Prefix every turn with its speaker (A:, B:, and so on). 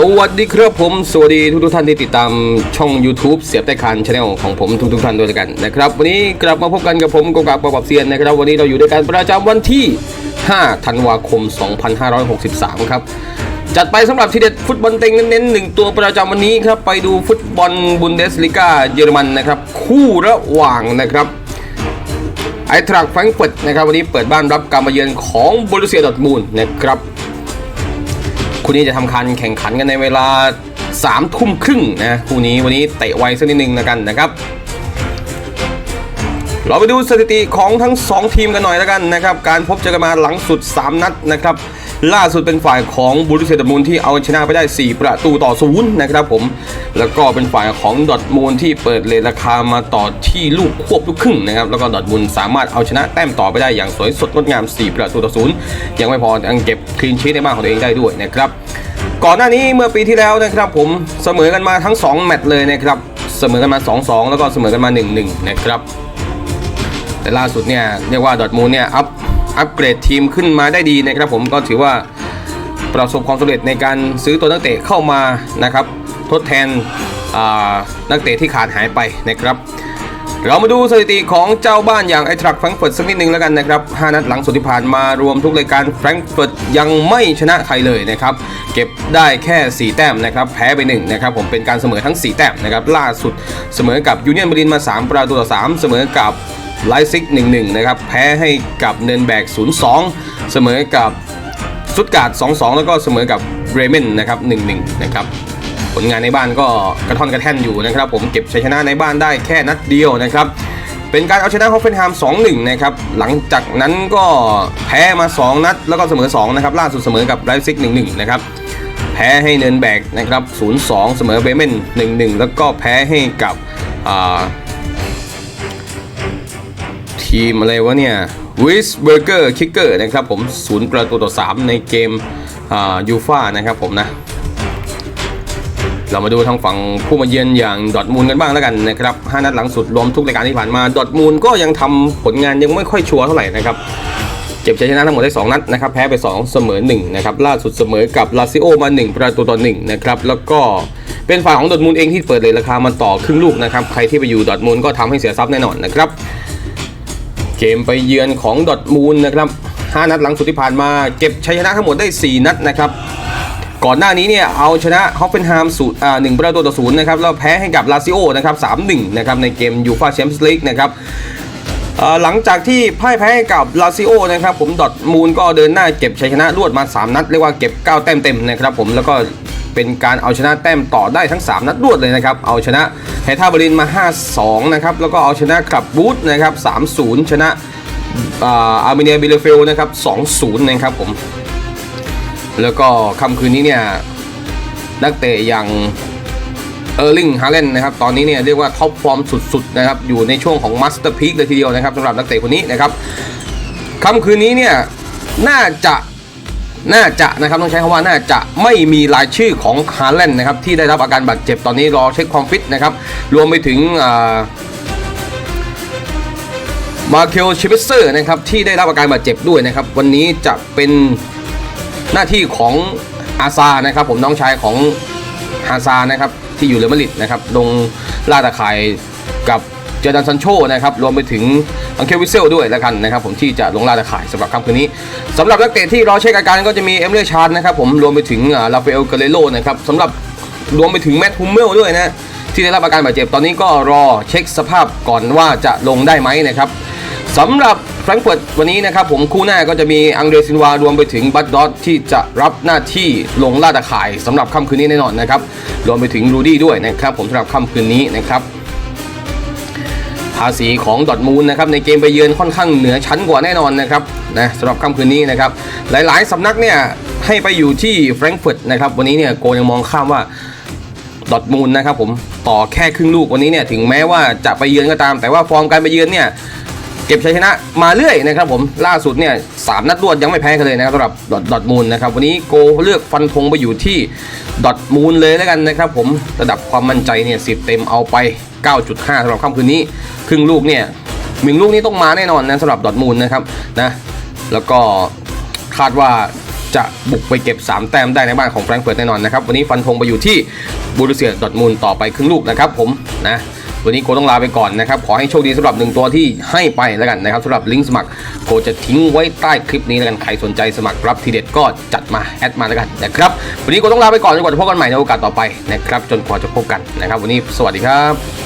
A: สวัสดีครับผม สวัสดีทุกทุกท่านที่ติดตามช่อง YouTube เสียบใต้คานช anel ของผมทุกทุกท่านด้วยกันนะครับ วันนี้กลับมาพบกันกับผมกกากปอบเซียนนะครับ วันนี้เราอยู่ด้วยกันประจำวันที่ 5 ธันวาคม 2563 ครับ จัดไปสำหรับทีเด็ดฟุตบอลเต็งเน้นๆหนึ่งตัวประจำวันนี้ครับ ไปดูฟุตบอลบุนเดสลิกาเยอรมันนะครับ คู่ระหว่างนะครับไอทรักแฟรงก์เฟิร์ตนะครับวันนี้เปิดบ้านรับการมาเยือนของบรูเซียดอทมูลนะครับ คู่นี้จะทำการแข่งขันกันในเวลา3ามทุ่มครึ่งนะคู่นี้วันนี้เตะไวสักนิดนึงนะกันนะครับ เราไปดูสถิติของทั้ง 2 ทีมกันหน่อยแล้วกันนะครับ การพบเจอกันมาหลังสุด 3 นัดนะครับ ล่าสุดเป็นฝ่ายของบูรุเซดมูลที่เอาชนะไปได้ 4 ประตูต่อศูนย์นะครับผม แล้วก็เป็นฝ่ายของดอทมูลที่เปิดเลทราคามาต่อที่ลูกควบลูกครึ่งนะครับ แล้วก็ดอทมูลสามารถเอาชนะแต้มต่อไปได้อย่างสวยสดงดงาม 4 ประตูต่อศูนย์ยังไม่พอยังเก็บคลีนชีทในบ้านของตัวเองได้ด้วยนะครับ ก่อนหน้านี้เมื่อปีที่แล้วนะครับผมเสมอกันมาทั้ง 2 แมตช์เลยนะครับเสมอกันมา 2-2 แล้วก็เสมอกันมา 1-1 นะครับแต่ล่าสุดเนี่ยเรียกว่าดอทมูลเนี่ยอัพ อัพเกรดทีมขึ้นมาได้ดีนะครับผมก็ถือว่าประสบความสำเร็จในการซื้อตัวนักเตะเข้ามานะครับ ทดแทนนักเตะที่ขาดหายไปนะครับ เรามาดูสถิติของเจ้าบ้านอย่างไอทรักแฟรงเฟิร์ตสักนิดนึงแล้วกันนะครับ 5 นัดหลังสุดที่ผ่านมารวมทุกรายการแฟรงเฟิร์ตยังไม่ชนะใครเลยนะครับ เก็บได้แค่ 4 แต้มนะครับ แพ้ไป1นะครับผมเป็นการเสมอทั้ง 4 แต้มนะครับล่าสุดเสมอกับยูเนียนบรินมา 3 ประตูต่อ 3 เสมอกับ ไลซิก 1-1 นะครับ แพ้ให้กับเนนแบก 0-2 เสมอกับสุดการ์ด2-2 แล้วก็เสมอกับเบรเมนนะครับ 1-1 นะครับผลงานในบ้านก็กระท่อนกระแท่นอยู่นะครับ ผมเก็บชัยชนะในบ้านได้แค่นัดเดียวนะครับ เป็นการเอาชนะฮอฟเฟนไฮม์2-1 นะครับ หลังจากนั้นก็แพ้มา 2 นัด แล้วก็เสมอ 2 นะครับ ล่าสุดเสมอกับไลซิก 1-1 นะครับ แพ้ให้เนินแบกนะครับ 0-2 เสมอเบรเมน 1-1 แล้วก็แพ้ให้กับอ่า ทีมอะไรวะเนี่ยวิสเบอร์เกอร์คิกเกอร์นะครับผม0ประตูต่อ 3 ในเกมยูฟ่านะครับผมนะเรามาดูทางฝั่งผู้มาเยือนอย่างดอทมูลกันบ้างแล้วกันนะครับ5นัดหลังสุดรวมทุกรายการที่ผ่านมาดอทมูลก็ยังทำผลงานยังไม่ค่อยชัวร์เท่าไหร่นะครับเก็บชัยชนะทั้งหมดได้ 2 นัดนะครับแพ้ไป 2 เสมอ1นะครับล่าสุดเสมอกับลาซิโอมา 1 ประตูต่อ1นะครับแล้วก็เป็นฝ่ายของดอทมูลเองที่เปิดเลยราคามันต่อครึ่งลูกนะครับใครที่ไปอยู่ดอทมูลก็ทำให้เสียทรัพย์แน่นอนนะครับ เกมไปเยือนของดอทมูลนะครับ5นัดหลังสุดที่ผ่านมาเก็บชัยชนะทั้งหมดได้ 4 นัดนะครับ ก่อนหน้านี้เนี่ยเอาชนะฮอฟเฟนไฮม์สูอ่าหนึ่งประตูต่อศูนย์นะครับแล้วแพ้ให้กับลาซิโอนะครับสามหนึ่งนะครับในเกมยูฟาแชมเปี้ยนส์ลีกนะครับหลังจากที่พ่ายแพ้ให้กับลาซิโอนะครับผมดอทมูลก็เดินหน้าเก็บชัยชนะรวดมา 3 นัด เรียกว่าเก็บ 9 แต้มเต็มนะครับผมแล้วก็ เป็นการเอาชนะแต้มต่อได้ทั้ง 3 นัดรวดเลยนะครับ เอาชนะเฮท่าบรินมา 5-2 นะครับ แล้วก็เอาชนะกับบูธนะครับ 3-0 ชนะอาอาร์เมเนียบิเลเฟลนะครับ 2-0 นะครับผม แล้วก็ค่ำคืนนี้เนี่ย นักเตะอย่างเออร์ลิงฮาเลนนะครับ ตอนนี้เนี่ยเรียกว่าท็อปฟอร์มสุดๆนะครับ อยู่ในช่วงของมาสเตอร์พีคเลยทีเดียวนะครับสำหรับนักเตะคนนี้นะครับค่ำคืนนี้เนี่ยน่าจะ น่าจะนะครับต้องใช้คำว่าน่าจะไม่มีรายชื่อของฮาเลนนะครับที่ได้รับอาการบาดเจ็บตอนนี้รอเช็คความฟิตนะครับรวมไปถึงอ่ามาเคิลชิปเซอร์นะครับที่ได้รับอาการบาดเจ็บด้วยนะครับ วันนี้จะเป็นหน้าที่ของอาซานะครับ ผมน้องชายของฮาซานะครับที่อยู่เรอัลมาดริดนะครับลงล่าตะข่ายกับ เจอร์ดันซันโชนะครับรวมไปถึงอังเคลวิเซลด้วยแล้วกันนะครับผมที่จะลงล่าตะข่ายสำหรับค่ำคืนนี้สำหรับนักเตะที่รอเช็คอาการก็จะมีเอมเล่ชาร์นะครับผมรวมไปถึงลาฟเอลเกเรโลนะครับสำหรับรวมไปถึงแมตต์ฮุมเมลด้วยนะที่ได้รับอาการบาดเจ็บตอนนี้ก็รอเช็คสภาพก่อนว่าจะลงได้ไหมนะครับสำหรับแฟรงก์เฟิร์ตวันนี้นะครับผมคู่หน้าก็จะมีอังเดรซินวารวมไปถึงบัตดอตที่จะรับหน้าที่ลงล่าตะข่ายสำหรับค่ำคืนนี้แน่นอนนะครับรวมไปถึงรูดี้ด้วยนะครับผมสำหรับค่ำคืนนี้นะครับ ภาษีของดอทมูลนะครับในเกมไปเยือนค่อนข้างเหนือชั้นกว่าแน่นอนนะครับนะสำหรับค่ำคืนนี้นะครับหลายๆสำนักเนี่ยให้ไปอยู่ที่แฟรงก์เฟิร์ตนะครับวันนี้เนี่ยโกยังมองข้ามว่าดอทมูลนะครับผมต่อแค่ครึ่งลูกวันนี้เนี่ยถึงแม้ว่าจะไปเยือนก็ตาม แต่ว่าฟอร์มการไปเยือนเนี่ย เก็บชัยชนะมาเรื่อยนะครับผมล่าสุดเนี่ยสามนัดรวดยังไม่แพ้กันเลยนะครับสำหรับดอทดอทมูลนะครับวันนี้โกเลือกฟันธงไปอยู่ที่ดอทมูลเลยแล้วกันนะครับผมระดับความมั่นใจเนี่ยสิเต็มเอาไป 9.5สำหรับค่ำคืนนี้ ครึ่งลูกเนี่ยหนึ่งลูกนี้ต้องมาแน่นอนนะสำหรับดอทมูลนะครับนะแล้วก็คาดว่าจะบุกไปเก็บ 3 แต้มได้ในบ้านของแฟรงก์เฟิร์ตแน่นอนนะครับวันนี้ฟันธงไปอยู่ที่บูรุเซียดอทมุนด์ต่อไปครึ่งลูกนะครับผมนะ วันนี้โกต้องลาไปก่อนนะครับ ขอให้โชคดีสำหรับหนึ่งตัวที่ให้ไปแล้วกันนะครับสำหรับลิงก์สมัครโกจะทิ้งไว้ใต้คลิปนี้แล้วกันใครสนใจสมัครรับทีเด็ดก็จัดมาแอดมาแล้วกันนะครับวันนี้โกต้องลาไปก่อนจนกว่าจะพบกันใหม่ในโอกาสต่อไปนะครับจนกว่าจะพบกันนะครับ วันนี้สวัสดีครับ